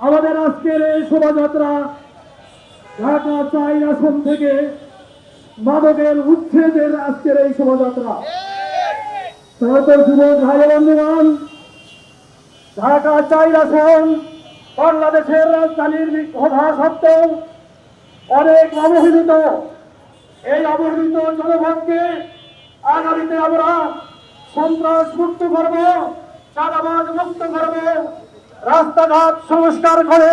আমাদের আজকের এই শোভাযাত্রা ঢাকা চাই আসন থেকে মাদকের উচ্ছেদের আজকের এই শোভাযাত্রা। তারপর যুবক, ভাই বন্ধুগণ, ঢাকা চাই আসন বাংলাদেশের রাজধানীর কথা সত্ত্বেও অনেক অবহেলিত। এই অবহেলিত জনগণকে আগামীতে আমরা সন্ত্রাস মুক্ত করব। চাঁদাবাজ মুক্ত করব, রাস্তাঘাট সংস্কার করে,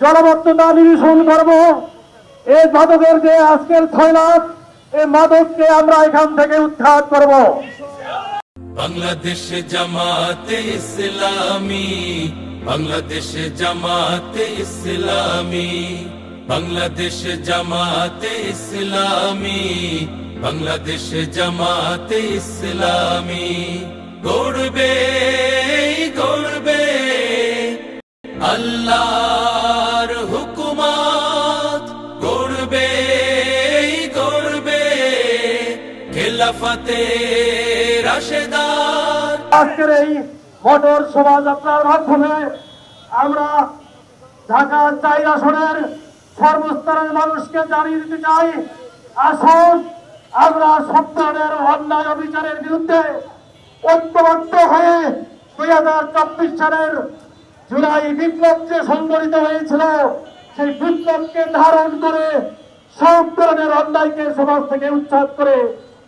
জলবদ্ধতা নিরসন করব। এই মাদকের যে আজকের থয়লাভ এই মাদককে আমরা এখান থেকে উৎখাত করব। বাংলাদেশ জামাতে ইসলামী, বাংলাদেশ জামাতে ইসলামী, বাংলাদেশ জামাতে ইসলামী, বাংলাদেশ জামাতে ইসলামী। গড়বে গড়বে। আল্লাহর হুকুমাত গড়বে গড়বে। খেলাফতে রাশেদার আজকের এই মোটর শোভাযাত্রার মাধ্যমে আমরা ঢাকা চাই আসনের সর্বস্তরের মানুষকে জানিয়ে দিতে চাই, আসুন, আমরা ধরনের অন্যায় অবিচারের বিরুদ্ধে ঐক্যবদ্ধ হয়ে দুই হাজার চব্বিশ সালের জুলাই বিপ্লব যে সংগঠিত হয়েছিল, সেই বিপ্লবকে ধারণ করে সব ধরনের অন্যায়কে সমাজ থেকে উচ্ছেদ করে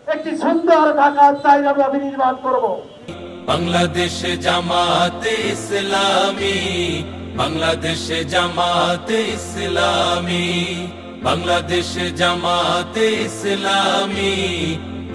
একটি সুন্দর ঢাকা চাই আমরা বিনির্মাণ করব। বাংলাদেশ জামাতে ইসলামী, বাংলাদেশ জামাতে ইসলামী, বাংলাদেশ জামাতে ইসলামী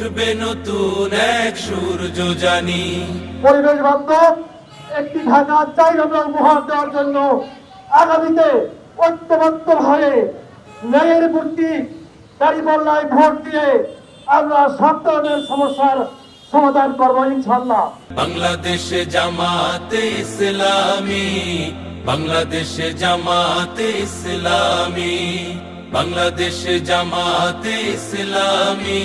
উঠবে নতুন এক সূর্য জানি। পরিবেশ বান্ধব একটি ঢাকা চাই আমরা উপহার দেওয়ার জন্য আগামীতে ঐক্যবদ্ধ হয়ে ন্যায়ের মূর্তি দাঁড়িপাল্লায় ভোট দিয়ে আমরা সব ধরনের সমস্যার সমাধান করব ইনশাল্লাহ বাংলাদেশ জামাতে ইসলামী বাংলাদেশ জামাতে ইসলামী বাংলাদেশ জামাতে ইসলামী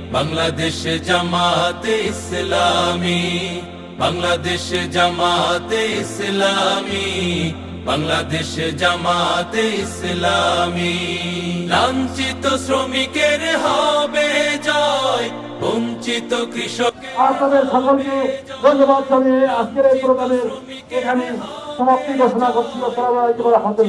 বাংলাদেশ জামাতে ইসলামী, বাংলাদেশ জামাতে ইসলামী, বাংলাদেশ জামাতে ইসলামী। লাঞ্ছিত শ্রমিকের হবে জয়, বঞ্চিত কৃষক আপনাদের সকলকে ধন্যবাদ জানিয়ে আজকের এই প্রোগ্রামের এখানে সমাপ্তি ঘোষণা করছি।